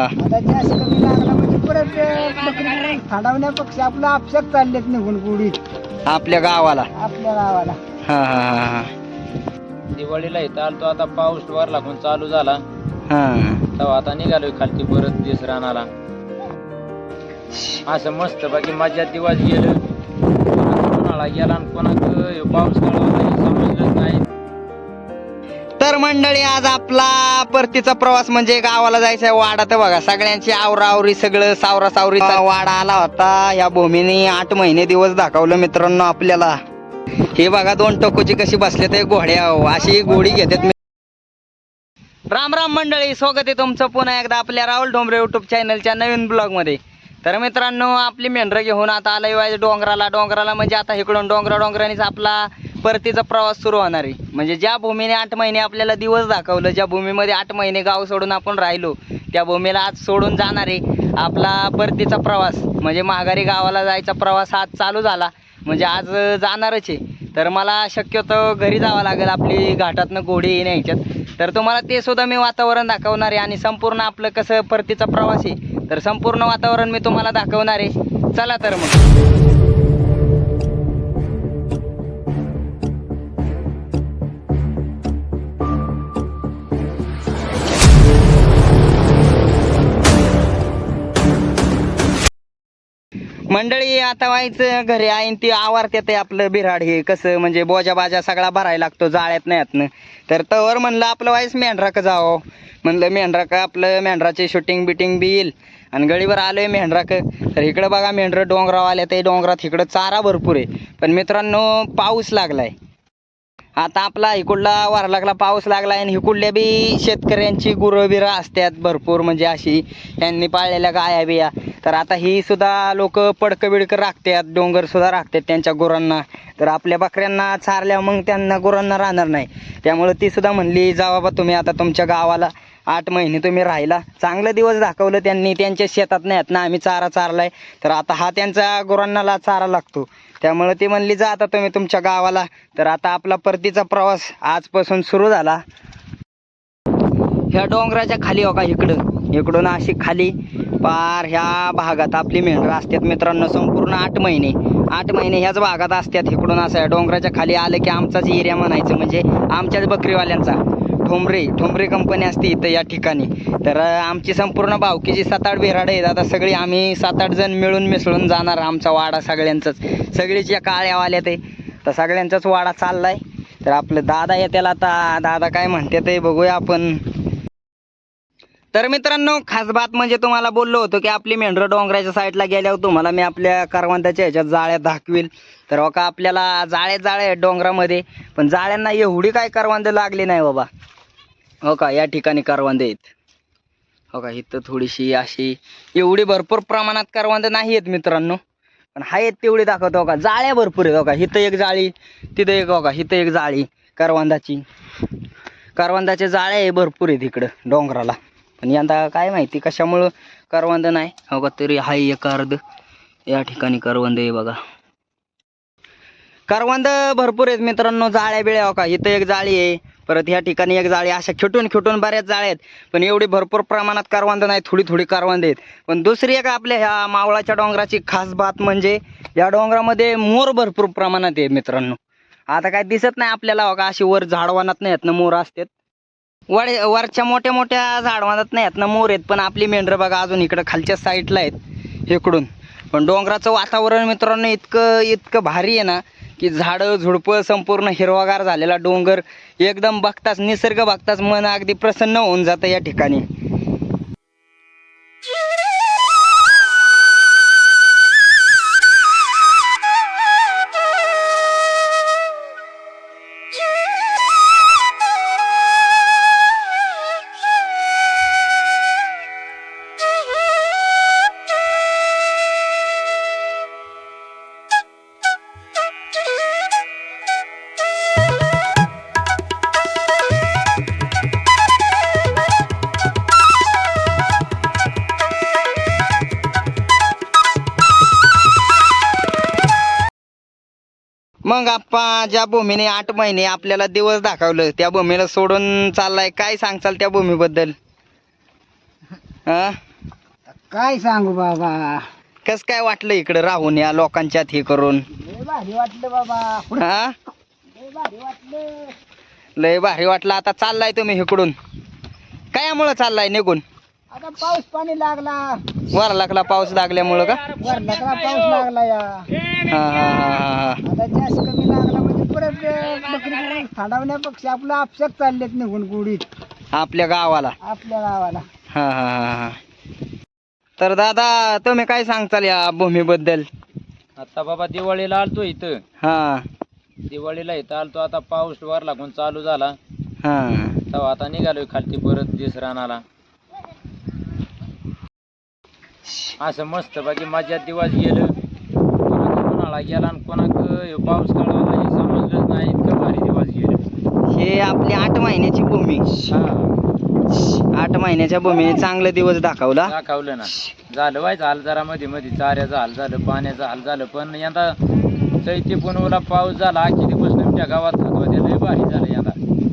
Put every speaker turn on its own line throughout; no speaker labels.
आता जास्त कमी लागला म्हणजे परत खांडवण्यापेक्षा आपलं आपशात चाललेत निघून गुढी.
आपल्या गावाला.
आपल्या गावाला.
हा हा हा हा.
दिवाळीला इथं आलतो आता पाऊस वर लागून चालू झाला.
हा.
तेव्हा आता निघालोय खालती परत दिस रानाला. असं मस्त बाकी मजा दिवस गेलं. परत उन्हाळा गेला आणि कोणाक पाऊस काळ होता हे समजलंच नाही.
तर मंडळी आज आपला परतीचा प्रवास म्हणजे गावाला जायचा वाडा तर बघा. सगळ्यांची आवरावरी सगळं सावरा सावरी वाडा आला होता. या भूमीने आठ महिने दिवस दाखवलं मित्रांनो आपल्याला. हे बघा दोन टोकोची कशी बसले ते घोड्या अशी गोडी घेतात राम राम मंडळी स्वागत आहे तुमचं पुन्हा एकदा आपल्या राहुल डोंबरे युट्यूब चॅनलच्या नवीन ब्लॉगमध्ये. तर मित्रांनो आपली मेंढरं घेऊन आता आलं वाय डोंगराला. डोंगराला म्हणजे आता इकडून डोंगरा डोंगरानेच आपला परतीचा प्रवास सुरू होणार आहे. म्हणजे ज्या भूमीने आठ महिने आपल्याला दिवस दाखवलं ज्या भूमीमध्ये आठ महिने गाव सोडून आपण राहिलो त्या भूमीला आज सोडून जाणार आहे आपला परतीचा प्रवास. म्हणजे माघारी गावाला जायचा प्रवास आज चालू झाला. म्हणजे आज जाणारच आहे. तर मला शक्यतो घरी जावं लागेल आपली घाटातनं गोडी न्यायच्यात. तर तुम्हाला ते सुद्धा मी वातावरण दाखवणार आहे आणि संपूर्ण आपलं कसं परतीचा प्रवास आहे तर संपूर्ण वातावरण मी तुम्हाला दाखवणार आहे. चला तर मग. मंडळी आता व्हायचं घरी आहे ती आवारत्यात आहे आपलं बिराड हे. कसं म्हणजे बोजा बाजा सगळा भरायला लागतो जाळ्यात नाही तर तवर म्हणलं आपलं वाईस मेंढराक जावं. म्हणलं मेंढराक आपलं मेंढराची शूटिंग बिटिंग बी येईल. आणि गळीवर आलोय मेंढराक. तर इकडं बघा मेंढरं डोंगराव आल्या ते डोंगरात इकडं चारा भरपूर आहे. पण मित्रांनो पाऊस लागलाय. आता आपला इकडला वारा लागला पाऊस लागला आणि इकडल्या बी शेतकऱ्यांची गुरं बिरं असतात भरपूर. म्हणजे अशी त्यांनी पाळलेल्या गाया बिया. तर आता ही सुद्धा लोक पडकं बिडकं राखतात डोंगर सुद्धा राखतात त्यांच्या गुरांना. तर आपल्या बकऱ्यांना चारल्या मग त्यांना गुरांना राहणार नाही. त्यामुळे ती सुद्धा म्हणली जा बाबा तुम्ही आता तुमच्या गावाला आठ महिने तुम्ही राहिला. चांगलं दिवस दाखवलं त्यांनी त्यांच्या शेतात नाहीत ना आम्ही चारा चारलाय. तर आता हा त्यांचा गुरांनाला चारा लागतो. त्यामुळे ती म्हणली जा आता तुम्ही तुमच्या गावाला. तर आता आपला परतीचा प्रवास आजपासून सुरू झाला. ह्या डोंगराच्या खाली हो का इकडं? इकडून अशी खाली पार ह्या भागात आपली मेंढरं असतात मित्रांनो संपूर्ण आठ महिने. आठ महिने ह्याच भागात असतात. इकडून असं डोंगराच्या खाली आलं की आमचाच एरिया म्हणायचं म्हणजे आमच्याच बकरीवाल्यांचा. ठोंबरे ठोंबरे कंपनी असते इथं या ठिकाणी. तर आमची संपूर्ण भावकीची सात आठ बिराड आहेत आता सगळी आम्ही सात आठ जण मिळून मिसळून जाणार आमचा वाडा सगळ्यांचाच. सगळीच या काळ्यावाल्या ते तर सगळ्यांचाच वाडा चाललाय. तर आपलं दादा येत्याला आता दादा काय म्हणते ते बघूया आपण. तर मित्रांनो खास बात म्हणजे तुम्हाला बोललो होतो की आपली मेंढरं डोंगराच्या साईडला गेल्यावर तुम्हाला मी आपल्या करवंदाच्या ह्याच्यात जाळ्या दाखवील. तर हो का आपल्याला जाळे जाळे आहेत डोंगरामध्ये. पण जाळ्यांना एवढी काय करवंद लागली नाही बाबा. हो का या ठिकाणी करवंद आहेत. हो का इथं थोडीशी अशी एवढी भरपूर प्रमाणात करवंद नाही आहेत मित्रांनो. पण आहेत तेवढी दाखवतो हो का. जाळ्या भरपूर आहेत हो का. इथं एक जाळी तिथं एक हो का. इथं एक जाळी करवंदाची. करवंदाचे जाळ्या आहे भरपूर आहेत इकडं डोंगराला. पण यंदा काय माहिती कशामुळं करवंद नाही. हो का तरी हाय एक अर्ध. या ठिकाणी करवंद आहे बघा. करवंद भरपूर आहेत मित्रांनो जाळ्या बिळ्या हो का. इथं एक जाळी आहे. परत ह्या ठिकाणी एक जाळी अशा खेटून खेटून बऱ्याच जाळ्या आहेत. पण एवढी भरपूर प्रमाणात कारवांद नाही थोडी थोडी कारवांद आहेत. पण दुसरी एक आपल्या ह्या मावळाच्या डोंगराची खास बात म्हणजे या डोंगरामध्ये मोर भरपूर प्रमाणात आहे मित्रांनो. आता काय दिसत नाही आपल्याला हो का अशी वर झाडवानात नाही आहेत ना मोर असतात. वड वरच्या मोठ्या मोठ्या झाडवानात नाही आहेत ना मोर आहेत पण आपली मेंढरं बघा अजून इकडं खालच्या साईडला आहेत इकडून. पण डोंगराचं वातावरण मित्रांनो इतकं इतकं भारी आहे ना की झाडं झुडपं संपूर्ण हिरवागार झालेला डोंगर एकदम बघताच निसर्ग बघताच मन अगदी प्रसन्न होऊन जातं या ठिकाणी. मग आप्पा ज्या भूमीने आठ महिने आपल्याला दिवस दाखवलं त्या भूमीला सोडून चाललाय. काय सांगचाल त्या भूमीबद्दल? हा?
काय सांगू बाबा?
कस काय वाटलं इकडं राहून या लोकांच्यात हे करून?
लय भारी वाटलं बाबा.
हा?
लय भारी वाटलं.
लय भारी वाटलं. आता चाललाय तुम्ही इकडून. कयामुळं चाललाय निघून?
आता पाऊस पाणी लागला.
वर लागला पाऊस लागल्यामुळं का?
वर लागला पाऊस लागला या.
हा हा हा हा हा
आता जास्त कमी लागला म्हणजे परत बकरी थांडवण्यापेक्षा आपलं आपशात चाललेत निघून गुढीत
आपल्या गावाला.
आपल्या गावाला.
हा हा हा हा. तर दादा तुम्ही काय सांगताल या भूमीबद्दल?
आता बाबा दिवाळीला आलतो इथं.
हा.
दिवाळीला इथं आलतो. आता पाऊस वर लागून चालू झाला.
हा.
तेव्हा आता निघालोय खालती परत दिस रानाला असं मस्त बाकी मजात दिवस गेलं. कोणाक उन्हाळा गेला आणि कोणाक पाऊस काढावा हे समजलंच नाही इतकं भारी दिवस गेलं.
हे आपली आठ महिन्याची भूमी.
हा.
आठ महिन्याच्या भूमीने चांगले दिवस दाखवला.
दाखवलं ना. झालं व्हायचं हाल जरा मध्ये मध्ये चाऱ्याचं हाल झालं पाण्याचं हाल झालं. पण यंदा चैती पुनवला पाऊस झाला आजच्या दिवस तुमच्या गावात लय भारी झालं यंदा.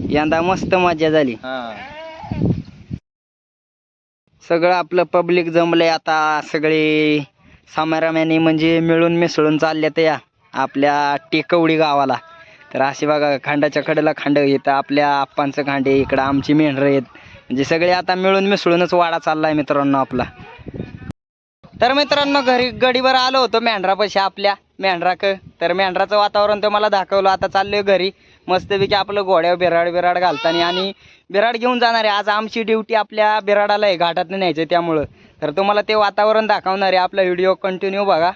यंदा मस्त मजा झाली.
हा.
सगळं आपलं पब्लिक जमलंय आता. सगळे सामाराम्याने म्हणजे मिळून मिसळून चालले ते या आपल्या टेकवडी गावाला. तर असे बघा खांडाच्या कडेला खांड येतं. आपल्या आप्पांचं खांडे इकडं आमची मेंढरं आहेत. म्हणजे सगळे आता मिळून मिसळूनच वाडा चाललाय मित्रांनो आपला. तर मित्रांनो घरी गडीवर आलो होतो मेंढरापाशी आपल्या. मेंढराक तर मेंढराचं वातावरण तर मला दाखवलं. आता चाललोय घरी. मस्तपैकी आपलं घोड्यावर बिराड बिराड घालताना आणि बिराड घेऊन जाणार. आहे आज आमची ड्युटी आपल्या बिराडाला आहे घाटात न्यायचं आहे त्यामुळं. तर तुम्हाला ते वातावरण दाखवणार आहे आपला व्हिडिओ कंटिन्यू बघा.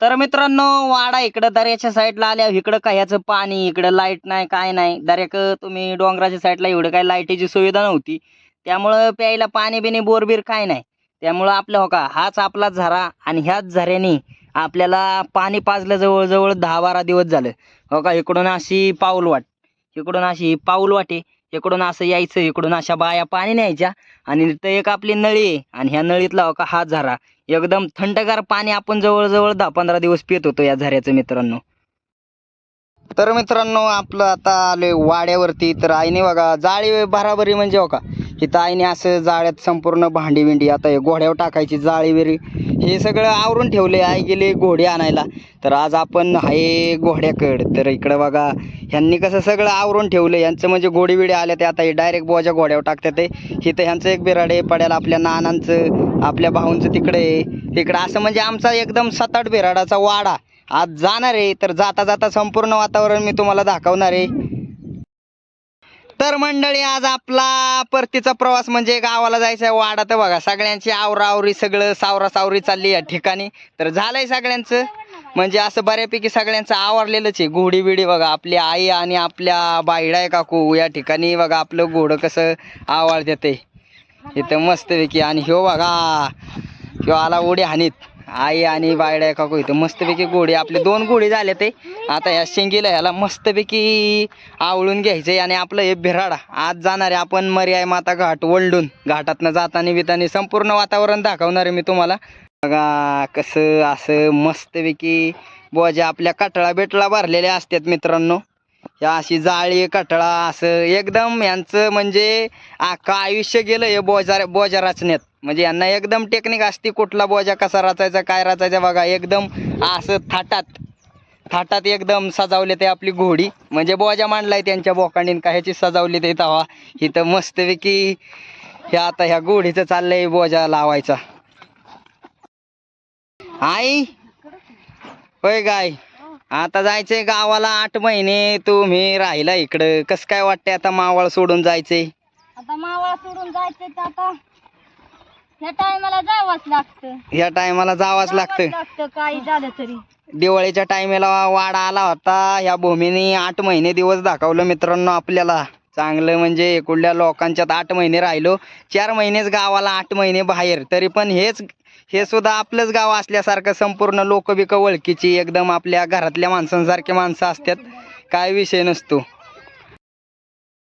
तर मित्रांनो वाडा इकडं दर्याच्या साईडला आल्या. इकडं काह्याचं पाणी इकडं लाइट नाही काय नाही. दर्याक तुम्ही डोंगराच्या साईडला एवढं काय लाईटीची सुविधा नव्हती. त्यामुळं प्यायला पाणी बिनी बोरबीर काय नाही. त्यामुळं आपला हो का हाच आपला झरा आणि ह्याच झऱ्याने आपल्याला पाणी पाजलं जवळजवळ दहा बारा दिवस झालं. हो का इकडून अशी पाऊल वाट इकडून अशी पाऊल वाटे इकडून असं यायचं इकडून अशा बाया पाणी न्यायच्या आणि तर एक आपली नळी आहे आणि ह्या नळीतला हो का हा झरा. एकदम थंडगार पाणी आपण जवळजवळ दहा पंधरा दिवस पित होतो या झऱ्याचं मित्रांनो. तर मित्रांनो आपलं आता आले वाड्यावरती. तर आईने बघा जाळी भराभरी म्हणजे हो का इथं आईने असं जाळ्यात संपूर्ण भांडी बिंडी आता हे घोड्यावर टाकायची जाळी विरी हे सगळं आवरून ठेवले आई गेले घोडे आणायला. तर आज आपण आहे घोड्याकड. तर इकडं बघा ह्यांनी कसं सगळं आवरून ठेवलं. यांचं म्हणजे घोडी बिडे आल्या ते आता हे डायरेक्ट बोजा घोड्यावर टाकतात ते. इथं ह्यांचं एक बिराडे पड्याला आपल्या नानांचं आपल्या भाऊंचं तिकडे आहे. इकडं असं म्हणजे आमचा एकदम सात आठ बिराडाचा वाडा. आज जाणार आहे तर जाता जाता संपूर्ण वातावरण मी तुम्हाला दाखवणार आहे. तर मंडळी आज आपला परतीचा प्रवास म्हणजे गावाला जायचा आहे वाडा. तर बघा सगळ्यांची आवरावरी सगळं सावरा सावरी चालली या ठिकाणी. तर झालंय सगळ्यांचं. म्हणजे असं बऱ्यापैकी सगळ्यांचं आवरलेलंच आहे. घोडी बिडी बघा आपली आई आणि आपल्या बाईडाय काकू. या ठिकाणी बघा आपलं घोडं कसं आवाळ देते इथं मस्तपैकी. आणि ह्यो बघा ह्यो आला उडी हानीत आई आणि बायड्या काकू इथं मस्तपैकी घोडी आपले दोन घोडी झाले ते. आता ह्या शेंगीला ह्याला मस्तपैकी आवळून घ्यायचे आणि आपलं हे भिराडा. आज जाणार आहे आपण मर्याय माता घाट वळडून घाटातनं जाताना बितानी संपूर्ण वातावरण दाखवणार आहे मी तुम्हाला. बघा कसं असं मस्तपैकी बोजा आपल्या कटळा बेटळा भरलेल्या असतात मित्रांनो. या अशी जाळी कटळा असं एकदम यांचं म्हणजे अख्खं आयुष्य गेलं हे बोजा बोजा रचण्यात म्हणजे यांना एकदम टेक्निक असते कुठला बोजा कसा रचायचा काय रचायचा बघा एकदम असं थाटात. थाटात एकदम सजावले ते आपली घोडी. म्हणजे बोजा मांडलाय त्यांच्या बोकांडीन का ह्याची सजावली ते तवा. इथं मस्तपैकी हे आता ह्या घोडीचं चाललंय बोजा लावायचा. आई! होय गाय. आता जायचंय गावाला आठ महिने तुम्ही राहिला इकडं. कसं काय वाटतंय आता मावळ सोडून जायचंय?
आता मावळा सोडून जायचं तर आता ह्या टायमाला जावंच लागतं.
ह्या टायमाला जावंच लागतं
जावंच लागतं. काही झालं तरी.
दिवाळीच्या टायमेला वाडा आला होता. ह्या भूमीने आठ महिने दिवस दाखवलं मित्रांनो आपल्याला. चांगलं म्हणजे एकुलल्या लोकांच्यात आठ महिने राहिलो. चार महिनेच गावाला आठ महिने बाहेर. तरी पण हेच हे सुद्धा आपलंच गाव असल्यासारखं संपूर्ण लोक बिक ओळखीची एकदम आपल्या घरातल्या माणसांसारखे माणसं असतात. काय विषय नसतो.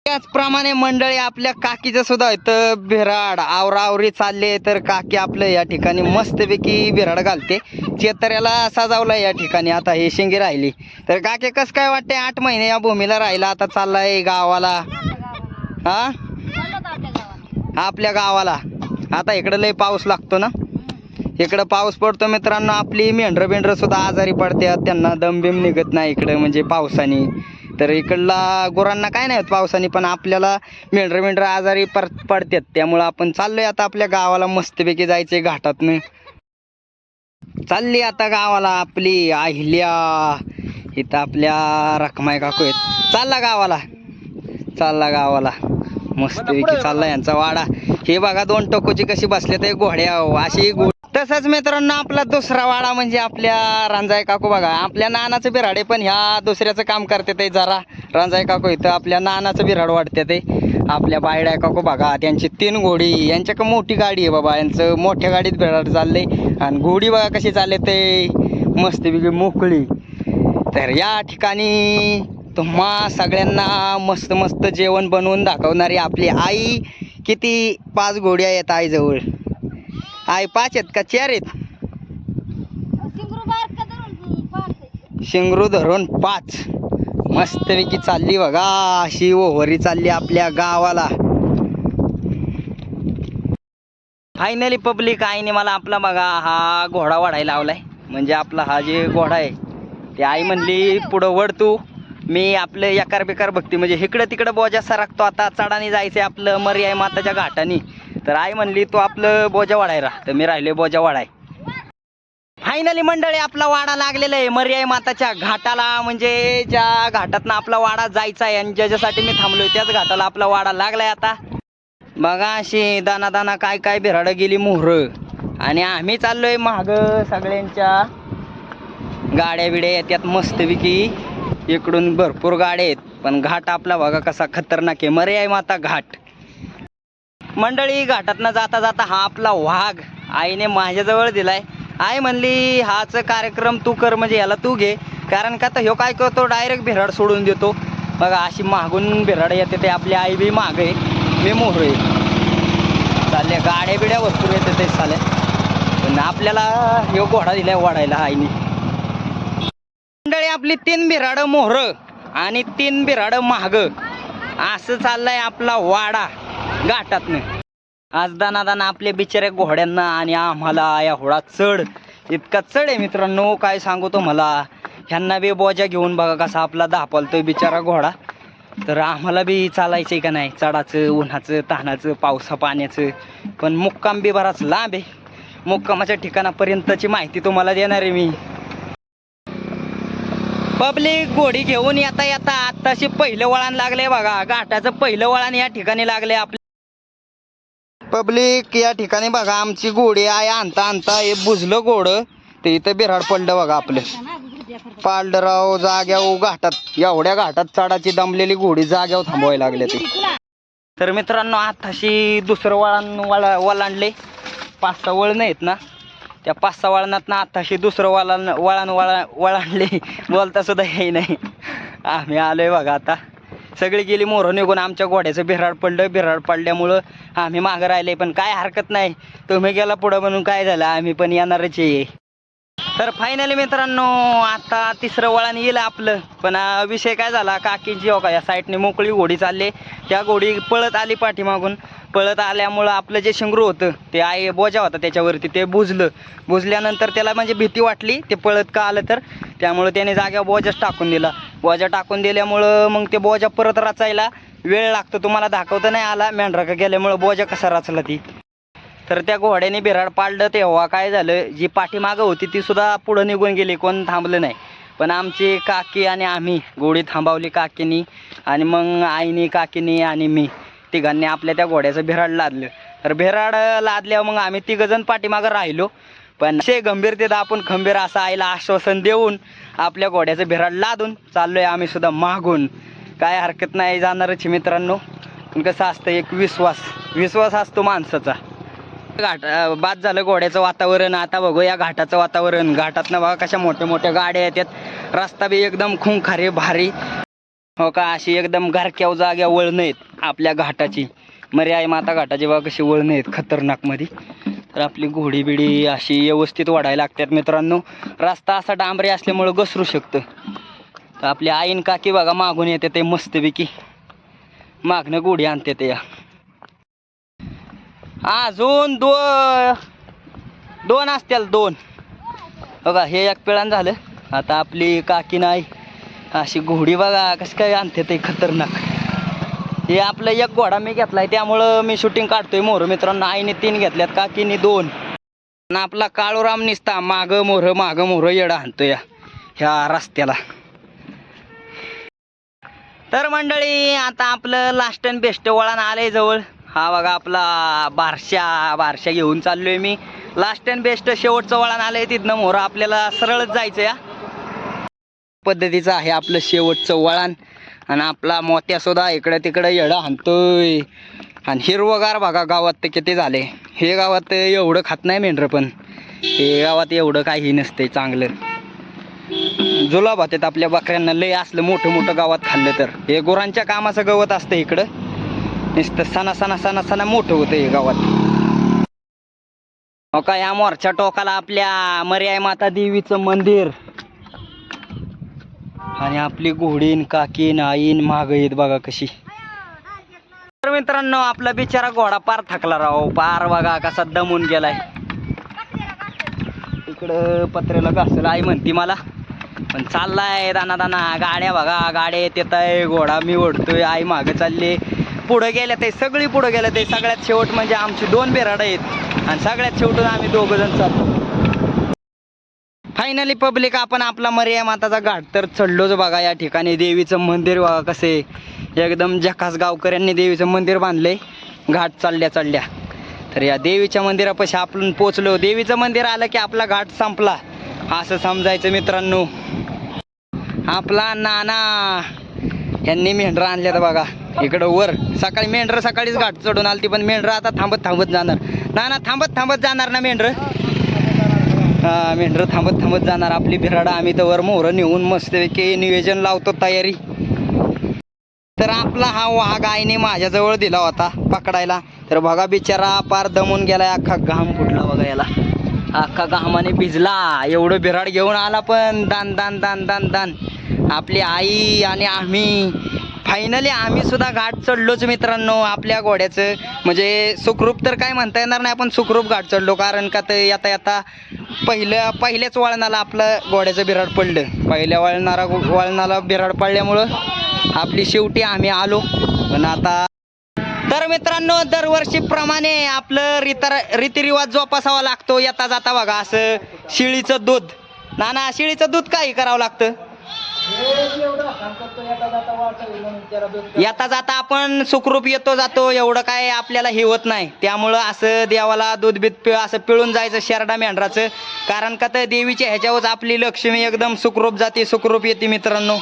त्याचप्रमाणे मंडळी आपल्या काकीचं सुद्धा इथं बिराड आवरावरी चालले तर काकी आपलं या ठिकाणी मस्तपैकी बिराड घालते. चेतऱ्याला सजावलं या ठिकाणी. आता हे शेंगी राहिली. तर काकी कसं काय वाटतंय? आठ महिने या भूमीला राहिला. आता चाललाय गावाला. हा?
चाललं तर आपल्या गावाला.
आपल्या गावाला. आता इकडं लय पाऊस लागतो ना? इकडं पाऊस पडतो मित्रांनो आपली मेंढरं बेंढरं सुद्धा आजारी पडतात त्यांना दमबिम निघत नाही इकडं म्हणजे पावसाने. तर इकडला गुरांना काय नाही होत पावसाने पण आपल्याला मेंढरं मेंढरं आजारी पर पडतात. त्यामुळं आपण चाललोय आता आपल्या गावाला मस्तपैकी जायचंय घाटातनं. चालली आता गावाला आपली अहिल्या. इथं आपल्या रखमाय काकू आहेत. चालला गावाला. चालला गावाला. मस्तपैकी चालला यांचा वाडा. हे बघा दोन टोकोची कशी बसले ते घोड्या. अशी तसंच मित्रांनो आपला दुसरा वाडा म्हणजे आपल्या रांजाय काकू बघा. आपल्या नानाचं बिराडे पण ह्या दुसऱ्याचं काम करते ते जरा. रांजाय काकू इथं आपल्या नानाचं बिराड वाढते ते. आपल्या बायड्या काकू बघा त्यांची तीन घोडी. यांच्या का मोठी गाडी आहे बाबा. यांचं मोठ्या गाडीत बिराड चालले आणि घोडी बघा कशी चालले ते. मस्तपैकी मोकळी. तर या ठिकाणी तुम्हा सगळ्यांना मस्त मस्त जेवण बनवून दाखवणारी आपली आई. किती पाच घोड्या आहेत आईजवळ? आई पाच आहेत का? चार आहेत.
शिंगरू धरून
पाच. मस्तपैकी चालली बघा. अशी ओव्हरी चालली आपल्या गावाला. फायनली पब्लिक आईने मला आपला बघा हा घोडा वाढायला लावलाय. म्हणजे आपला हा जे घोडा आहे ते आई म्हणली पुढं वड तू. मी आपलं एकार बेकार बघते. म्हणजे इकडं तिकडं बोजा सरकतो. आता चढाने जायचं आहे आपलं मर्याय माताच्या घाटाने. तर आई म्हणली तू आपलं बोजा वाढायला तर मी राहिले बोजा वाढाय फायनली मंडळी आपला वाडा लागलेला आहे. मर्याय माताच्या घाटाला म्हणजे ज्या घाटातनं आपला वाडा जायचा आहे आणि ज्याच्यासाठी मी थांबलोय त्याच घाटाला आपला वाडा लागलाय आता. बघा अशी दाना दाना काय काय बिराडं गेली मोहर. आणि आम्ही चाललोय महाग सगळ्यांच्या गाड्या बिड्या येतात मस्तपैकी. इकडून भरपूर गाड्या आहेत पण घाट आपला बघा कसा खतरनाक आहे. मर्याय माता घाट. मंडळी घाटातनं जाता जाता हा आपला वाघ. आईने माझ्याजवळ दिलाय. आई म्हणली हाच कार्यक्रम तू कर म्हणजे याला तू घे. कारण का तर ह्यो काय करतो डायरेक्ट भिराड सोडून देतो. बघा अशी मागून भिराड येते ते आपली आई बी माग आहे मी मोहर. आहे चालले गाड्या बिड्या भरपूर येते ते चालेल. पण आपल्याला ह्यो घोडा दिलाय वाढायला आईने. मंडळी आपली तीन बिराडं मोहर आणि तीन बिराड महाग असं चाललंय आपला वाडा. घाटातनं आज दाना दाना आपल्या बिचाऱ्या घोड्यांना आणि आम्हाला या होळा चढ. इतका चढ आहे मित्रांनो काय सांगू तो मला ह्यांना बी बोजा घेऊन बघा कसा आपला धापलतोय बिचारा घोडा. तर आम्हाला बी चालायचंय का नाही? चढाचं उन्हाचं तानाचं पावसा पाण्याचं. पण मुक्काम बी बराच लांब आहे. मुक्कामाच्या ठिकाणापर्यंतची माहिती तुम्हाला देणार आहे मी. पब्लिक घोडी घेऊन येता येता आत्ताशी पहिलं वळण लागले बघा. घाटाचं पहिलं वळण या ठिकाणी लागले आपल्या पब्लिक या ठिकाणी बघा आमची घोडी आहे आणता आणता हे बुजलं घोड ते इथं बिराड पडलं बघा आपलं. पालडराव जाग्याव घाटात एवढ्या घाटात चढाची दमलेली घोडी जाग्यावर थांबवायला लागले ते. तर मित्रांनो आताशी दुसरं वळण वळा वलांडले पाच सहा वळण आहेत ना? त्या पाच सहा वळणात ना आताशी दुसरं वळण वळण वळा वळांडले बोलता सुद्धा हे नाही. आम्ही आलोय बघा आता. सगळी गेली मोहरं निघून आमच्या घोड्याचं भिराड पडलं भिराड पडल्यामुळं आम्ही मागं राहिले पण काय हरकत नाही. तुम्ही गेला पुढं म्हणून काय झालं? आम्ही पण येणारच आहे. तर फायनली मित्रांनो आता तिसरं वळण येईल आपलं. पण विषय काय झाला? काकींची हो का या साईडने मोकळी घोडी चालली. त्या घोडी पळत आली पाठीमागून. पळत आल्यामुळं आपलं जे शिंगरू होतं ते आई बोजा होता त्याच्यावरती ते बुजलं. बुजल्यानंतर त्याला म्हणजे भीती वाटली ते पळत का आलं तर? त्यामुळं त्याने जाग्यावर बोजाच टाकून दिला. बोजा टाकून दिल्यामुळं मग ते बोजा परत रचायला वेळ लागतो. तुम्हाला दाखवता नाही आला मेंढराका गेल्यामुळं बोजा कसा रचला ती. तर त्या घोड्याने बिराड पाडलं तेव्हा काय झालं जी पाठीमागं होती ती सुद्धा पुढं निघून गेली कोण थांबलं नाही. पण आमची काकी आणि आम्ही घोडी थांबवली काकीनी आणि मग आईनी काकीनी आणि मी तिघांनी आपल्या त्या घोड्याचं भिराड लादलं. तर भिराड लादल्यावर मग आम्ही तिघजण पाठीमागं राहिलो. पण असे गंभीरतेत आपण खंबीर असं आईला आश्वासन देऊन आपल्या घोड्याचं भिराड लादून चाललोय आम्ही सुद्धा मागून. काय हरकत नाही जाणारच आहे मित्रांनो. पण कसं असतं एक विश्वास विश्वास असतो माणसाचा. घाट बाद झालं घोड्याचं वातावरण. आता बघू या घाटाचं वातावरण. घाटातनं बघा कशा मोठ्या मोठ्या गाड्या येतात. रस्ता बी एकदम खुंखारे भारी. हो का अशी एकदम घरक्याव जाग्या वळण आहेत आपल्या घाटाची. मर्याय माता घाटाची बघा कशी वळण आहेत खतरनाकमध्ये तर आपली घोडी बिडी अशी व्यवस्थित वाढायला लागतात मित्रांनो. रस्ता असा डांबरी असल्यामुळं घसरू शकतं. तर आपली आईन काकी बघा मागून येते ते मस्तपैकी. मागणं घोडी आणते ते. या अजून दो दोन असतील दोन. बघा हे एक पिळान झालं. आता आपली काकी नाही. अशी घोडी बघा कसं काय आणते ते खतरनाक. हे आपलं एक घोडा मी घेतलाय त्यामुळं मी शूटिंग काढतोय मोर. मित्रांनो आईने तीन घेतल्यात काकीने दोन. आणि आपला काळूराम निसता माग मोर माग मोर येडा आणतो या ह्या रस्त्याला. तर मंडळी आता आपलं लास्ट अँड बेस्ट वळण आलंय जवळ. हा बघा आपला बारशा बारशा घेऊन चाललोय मी. लास्ट अँड बेस्ट शेवटचं वळण आलंय तिथनं मोहर आपल्याला सरळच जायचं या. पद्धतीचं आहे आपलं शेवटचं वळण. आणि आपला मोत्या सुद्धा इकडं तिकडं येडं हाणतोय. आणि हिरवगार बघा गावात ते किती झाले. हे गावात एवढं खात नाही मेंढरं पण. हे गावात एवढं काही नसतंय चांगलं. जुलाब होतात आपल्या बकऱ्यांना. लय असलं मोठं मोठं गावात खाल्लं तर. हे गुरांच्या कामाचं गवत असतं इकडं. नुसतं सणा सणा सणा सणा मोठं होतं हे गावात. हो का या मोर्चा टोकाला आपल्या मर्याय माता देवीचं मंदिर. आणि आपली घोडीन काकीन आईन माग येत बघा कशी. तर मित्रांनो आपला बिचारा घोडा पार थकला राव. पार बघा कसा दमून गेलाय. इकडं पत्र्याला घासल आई म्हणती मला. पण चाललाय दाना दाना गाड्या बघा गाड्या येत आहे घोडा मी ओढतोय आई मागं चालली. पुढं गेल्या ते सगळी पुढं गेल्या ते. सगळ्यात शेवट म्हणजे आमची दोन बेराड आहेत. आणि सगळ्यात शेवटून आम्ही दोघं जण चाललो. फायनली पब्लिक आपण आपला मर्या माताचा घाट तर चढलोच बघा या ठिकाणी. देवीचं मंदिर बघा कसे. एकदम जखास गावकऱ्यांनी देवीचं मंदिर बांधले घाट चालल्या चालल्या. तर या देवीच्या मंदिरापाशी आपण पोचलो देवीचं मंदिर आलं की आपला घाट संपला. असं समजायचं मित्रांनो. आपला नाना. यांनी मेंढरं आणल्यात बघा. इकडं वर. सकाळी मेंढरं सकाळीच घाट चढून आलती पण मेंढरं आता थांबत थांबत जाणार. नाना थांबत थांबत जाणार ना मेंढरं? मेंढरं थांबत थांबत जाणार. आपली बिराडा आम्ही तर वर मोहरं नेऊन मस्तपैकी नियोजन लावतो तयारी. तर आपला हा वाघ आईने माझ्याजवळ दिला होता पकडायला. तर बघा बिचारा पार दमून गेलाय अख्खा घाम फुटला बघा याला. अख्खा घामाने भिजला. एवढं भिराड घेऊन आला पण दान दान दान दान दान. आपली आई आणि आम्ही फायनली आम्ही सुद्धा घाट चढलोच मित्रांनो आपल्या घोड्याचं. म्हणजे सुखरूप तर काय म्हणता येणार नाही आपण सुखरूप घाट चढलो. कारण का ते आता आता पहिल्या पहिल्याच वळणाला आपलं घोड्याचं बिराड पडलं. पहिल्या वळणारा वळणाला बिराड पडल्यामुळं आपली शेवटी आम्ही आलो. पण आता तर मित्रांनो दरवर्षीप्रमाणे आपलं रीत रीतिरिवाज जोपासावा लागतो. येता जाता बघा असं शिळीचं दूध. ना ना शिळीचं दूध काही करावं लागतं? येता जाता आपण सुखरूप येतो जातो. एवढं काय आपल्याला हे होत नाही. त्यामुळं असं देवाला दूध बीत पिळ असं पिळून जायचं शेरडा मेंढराचं. कारण का तर देवीच्या ह्याच्यावरच आपली लक्ष्मी एकदम सुखरूप जाते सुखरूप येते मित्रांनो.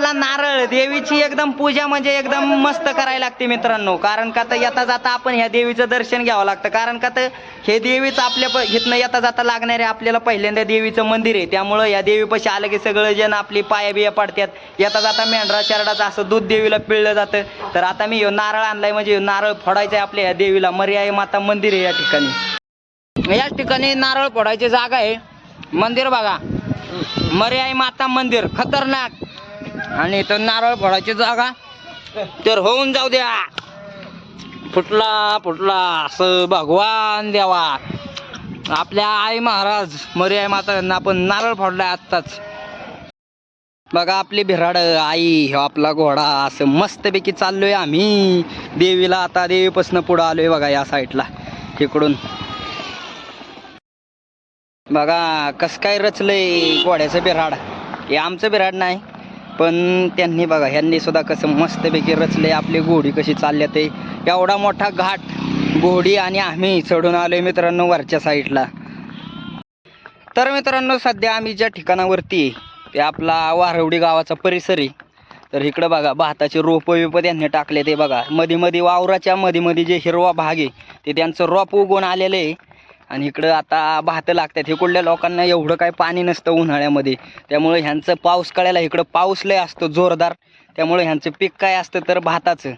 आपला नारळ देवीची एकदम पूजा म्हणजे एकदम मस्त करायला लागते मित्रांनो. कारण का तर येता जाता आपण ह्या देवीचं दर्शन घ्यावं लागतं. कारण का तर हे देवीचं आपल्या प इथनं येता जाता लागणारे आपल्याला पहिल्यांदा देवीचं मंदिर आहे. त्यामुळं या देवीपाशी आलं की सगळं जण आपली पाया बिया पडतात. येता जाता मेंढरा शरडाचं असं दूध देवीला पिळलं जातं. तर आता मी नारळ आणलाय म्हणजे नारळ फोडायचं आहे आपल्या या देवीला. मर्याय माता मंदिर आहे या ठिकाणी. याच ठिकाणी नारळ फोडायची जागा आहे. मंदिर बघा. मर्याई माता मंदिर. खतरनाक. आणि इथं नारळ फोडायची जागा. तर होऊन जाऊ द्या. फुटला फुटला असं भगवान देवा. आपल्या आई महाराज मर्याय माता यांना आपण नारळ फोडलाय आत्ताच. बघा आपली भिराड आई हो आपला घोडा असं मस्तपैकी चाललोय आम्ही. देवीला आता देवीपासून पुढं आलोय बघा या साईडला इकडून. बघा कसं काय रचलंय घोड्याचं बिराड हे आमचं बिराड नाही. पण त्यांनी बघा ह्यांनी सुद्धा कसं मस्तपैकी रचले आपली घोडी कशी चालल्या ते. एवढा मोठा घाट घोडी आणि आम्ही चढून आलो मित्रांनो वरच्या साईडला. तर मित्रांनो सध्या आम्ही ज्या ठिकाणावरती ते आपला वारवडी गावाचा परिसर आहे. तर इकडं बघा भाताचे रोपं बिपं त्यांनी टाकले ते बघा. मध्ये मध्ये वावराच्या मध्ये मध्ये जे हिरवा भाग आहे ते त्यांचं रोप उगवून आलेलं आहे. आणि इकडं आता भातं लागतात. हे कुठल्या लोकांना एवढं काय पाणी नसतं उन्हाळ्यामध्ये. त्यामुळे ह्यांचं पाऊस कळायला इकडं पाऊस लय असतो जोरदार. त्यामुळे ह्यांचं पीक काय असतं तर भाताचं.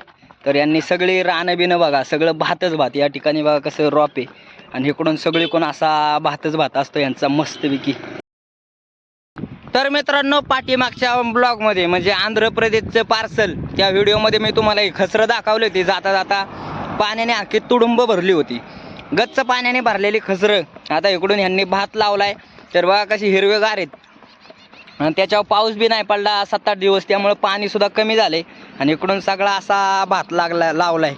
तर यांनी सगळी रानं बिनं बघा सगळं भातच भात. या ठिकाणी बघा कसं रॉप आहे. आणि इकडून सगळी कोण असा भातच भात असतो यांचा मस्तपैकी. तर मित्रांनो पाठीमागच्या ब्लॉगमध्ये म्हणजे आंध्र प्रदेशचं पार्सल त्या व्हिडिओमध्ये मी तुम्हाला एक खसरं दाखवलं होती. जाता जाता पाण्याने आखी तुडुंब भरली होती. गच्च पाण्याने भरलेली खसरं. आता इकडून ह्यांनी भात लावलाय. तर बघा कशी हिरवेगार आहेत. आणि त्याच्यावर पाऊस बी नाही पडला. सात आठ दिवस त्यामुळं पाणीसुद्धा कमी झाले. आणि इकडून सगळा असा भात लागला लावलाय.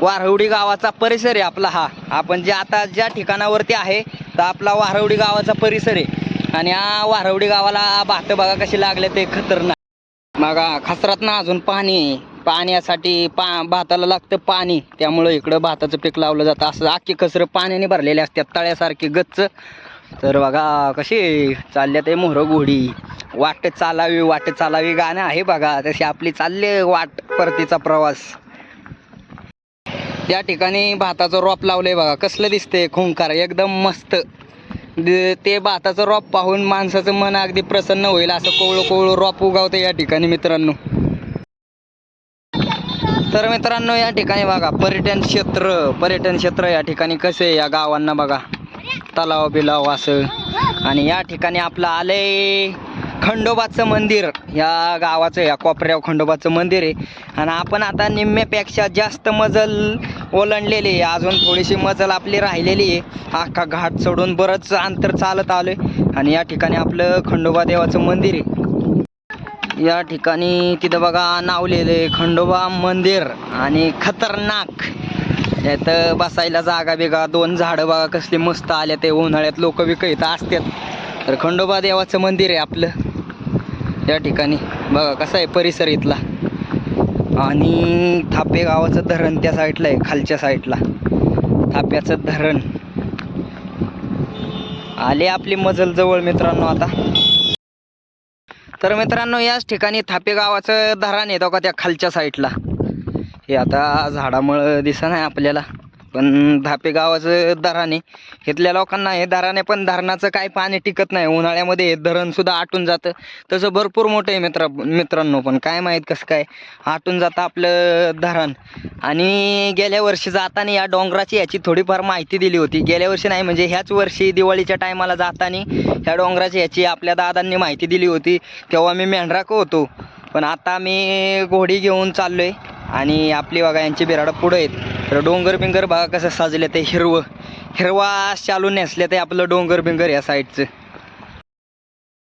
वारवडी गावाचा परिसर आहे आपला हा. आपण जे आता ज्या ठिकाणावरती आहे तर आपला वारवडी गावाचा परिसर आहे. आणि हा वारवडी गावाला भात बघा कशी लागले ते खतरनाक. बघा खसरात ना अजून पाणी आहे. पाण्यासाठी पा भाताला लागतं पाणी. त्यामुळं इकडं भाताचं पीक लावलं जातं. असं आखी कसरं पाण्याने भरलेले असतात. तळ्यासारखी गच्च. तर बघा कशी चालल्या ते मोहर घोडी. वाट चालावी वाट चालावी गाणं आहे बघा. तशी आपली चालले वाट परतीचा प्रवास. त्या ठिकाणी भाताचं रोप लावलंय बघा. कसलं दिसतंय? खुंकार एकदम मस्त. ते भाताचं रोप पाहून माणसाचं मन अगदी प्रसन्न होईल. असं कोवळं कोवळं रोप उगावतं या ठिकाणी मित्रांनो. तर मित्रांनो या ठिकाणी बघा पर्यटन क्षेत्र पर्यटन क्षेत्र या ठिकाणी कसं आहे या गावांना बघा. तलाव बिलाव असं. आणि या ठिकाणी आपलं आलंय खंडोबाचं मंदिर. या गावाचं या कोपऱ्याव खंडोबाचं मंदिर आहे. आणि आपण आता निम्म्यापेक्षा जास्त मजल ओलांडलेली आहे. अजून थोडीशी मजल आपली राहिलेली आहे. अख्खा घाट सोडून बरंच अंतर चालत आलोय. आणि या ठिकाणी आपलं खंडोबा देवाचं मंदिर आहे. या ठिकाणी तिथं बघा नाव लिहिलंय खंडोबा मंदिर आणि खतरनाक. यात बसायला जागा बिगा दोन झाडं बघा कसली मस्त आल्या ते उन्हाळ्यात लोक विकत असतात. तर खंडोबा देवाचं मंदिर आहे आपलं. या ठिकाणी. बघा कसा आहे परिसर इथला. आणि थापे गावाचं धरण त्या साईडला आहे खालच्या साईडला. थाप्याचं धरण. आले आपली मजल जवळ मित्रांनो आता. तर मित्रांनो याच ठिकाणी थापे गावाचं धरण येतो का त्या खालच्या साईडला हे आता झाडामुळं दिसत नाही आपल्याला. पण धापे गावाचं धरण आहे. इथल्या लोकांना हे धरण आहे पण धरणाचं काय पाणी टिकत नाही. उन्हाळ्यामध्ये हे धरणसुद्धा आटून जातं. तसं भरपूर मोठं आहे मित्र मित्रांनो पण. काय माहीत कसं काय? आटून जातं आपलं धरण. आणि गेल्या वर्षी जाताना या डोंगराची याची थोडीफार माहिती दिली होती. गेल्या वर्षी नाही म्हणजे ह्याच वर्षी दिवाळीच्या टायमाला जाताना ह्या डोंगराची याची आपल्या दादांनी माहिती दिली होती. तेव्हा मी मेंढराक होतो. पण आता मी घोडी घेऊन चाललो आहे आणि आपली बघा यांची बिराडं पुढं आहेत. तर डोंगर बिंगर बघा कसं साजले ते हिरवं. हिरवा चालू नेसले ते आपलं डोंगर बिंगर या साईडचं.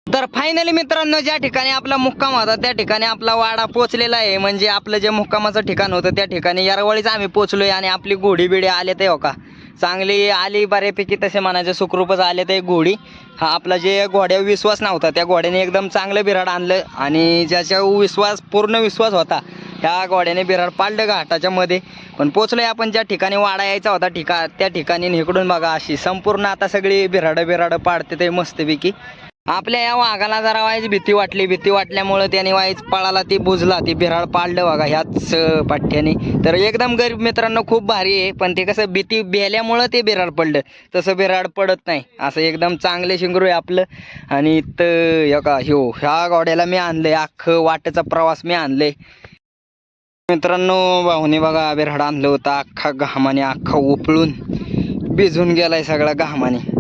तर फायनली मित्रांनो ज्या ठिकाणी आपला मुक्काम होता त्या ठिकाणी आपला वाडा पोचलेला आहे. म्हणजे आपलं जे मुक्कामाचं ठिकाण होतं त्या ठिकाणी यारवळीच आम्ही पोचलोय आणि आपली घोडीबिडी आले ते हो का. चांगली आली बऱ्यापैकी तसे म्हणायचे सुखरूपच आले ते घोडी. हा आपला जे घोड्यावर विश्वास नव्हता त्या घोड्याने एकदम चांगलं बिराड आणलं आणि ज्याच्या विश्वास पूर्ण विश्वास होता ह्या घोड्याने बिराड पाडलं घाटाच्या मध्ये. पण पोचलोय आपण ज्या ठिकाणी वाडा यायचा होता ठिका त्या ठिकाणी इकडून बघा अशी संपूर्ण आता सगळी बिराडं बिराडं पाडते ते मस्तपैकी. आपल्या या वाघाला जरा वाईज भीती वाटली. भीती वाटल्यामुळं त्याने वाईज पळाला ती बुजला ती भिराळ पाडलं बघा ह्याच पाठ्याने. तर एकदम गरीब मित्रांनो खूप भारी आहे. पण ते कसं भीती भेल्यामुळं ते बिराड पडलं. तसं बिराड पडत नाही. असं एकदम चांगले शिंगरू आहे आपलं. आणि इथं का ह्यो ह्या गाड्याला मी आणलंय. अख्खं वाटेचा प्रवास मी आणलंय. मित्रांनो भाऊने बघा बिराड आणलं होतं अख्खा घामाने अख्खा उपळून. भिजून गेलाय सगळा घामाने.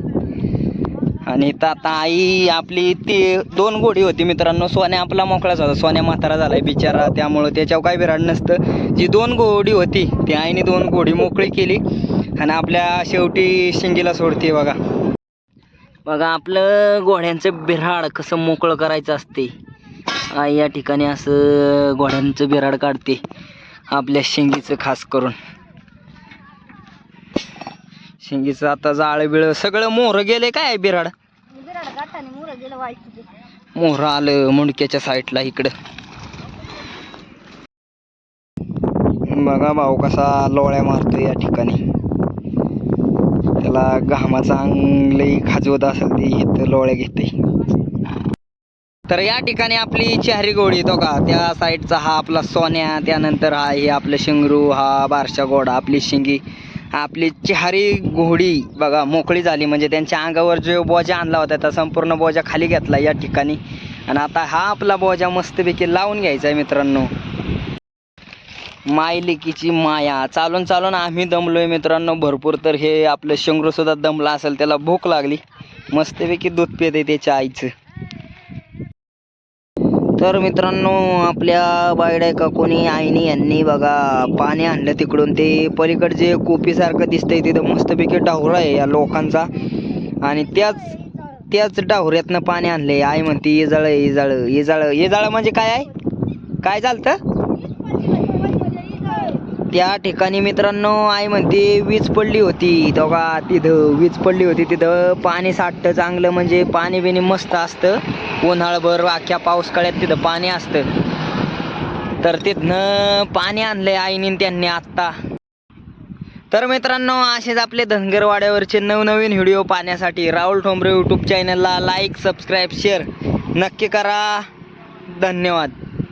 आणि इथं आता आई आपली ती दोन घोडी होती मित्रांनो. सोन्या आपला मोकळाच होता. सोन्या म्हातारा झालाय बिचारा. त्यामुळं त्याच्यावर काय बिराड नसतं. जी दोन घोडी होती ती आईने दोन घोडी मोकळी केली. आणि आपल्या शेवटी शिंगीला सोडते बघा. बघा आपलं घोड्यांचं बिराड कसं मोकळं करायचं असते. आई या ठिकाणी असं घोड्यांचं बिराड काढते. आपल्या शेंगीचं खास करून. शिंगीचं आता जाळं बिळ सगळं मोहर गेले काय बिराड?
गाठाने गेलं.
मोहर आलं मुंडक्याच्या साईडला इकडं. बघा भाऊ कसा लोळ्या मारतो या ठिकाणी. त्याला घामा चांगली खाजवत असेल ती इथं लोळ्या घेते तर या ठिकाणी आपली चहरी घोडी तो का त्या साईडचा हा आपला सोन्या त्यानंतर हा हे आपलं शिंगरू हा बारशा घोडा आपली शिंगी. आपली चहारी घोडी बघा मोकळी झाली. म्हणजे त्यांच्या अंगावर जो बोजा आणला होता त्या संपूर्ण बोजा खाली घेतला या ठिकाणी. आणि आता हा आपला बोजा मस्तपैकी लावून घ्यायचा आहे मित्रांनो. मायलिकीची माया. चालून चालून आम्ही दमलोय मित्रांनो. भरपूर तर हे आपलं शिंगरू सुद्धा दमला असेल त्याला भूक लागली. मस्तपैकी दूध पिते त्याच्या आईचं. तर मित्रांनो आपल्या बायड्या का कोणी आईनी यांनी बघा पाणी आणलं तिकडून. ते पलीकडचे जे कोपीसारखं दिसतंय तिथं मस्तपैकी डाहुरा आहे या लोकांचा. आणि त्याच त्याच डावऱ्यातनं पाणी आणलंय. आई म्हणते ये जाळ ये जाळ ये जाळ. ये जाळ म्हणजे काय आहे? काय चालतं त्या ठिकाणी मित्रांनो आई म्हणते वीज पडली होती. तेव्हा तिथं वीज पडली होती. तिथं पाणी साठतं चांगलं म्हणजे पाणी बिणी मस्त असतं. उन्हाळभर अख्ख्या पावसाळ्यात तिथं पाणी असतं. तर तिथनं पाणी आणलंय आईने त्यांनी आत्ता. तर मित्रांनो असेच आपले धनगरवाड्यावरचे नवनवीन व्हिडिओ पाहण्यासाठी राहुल ठोंबरे यूट्यूब चॅनलला लाईक सबस्क्राईब शेअर नक्की करा. धन्यवाद.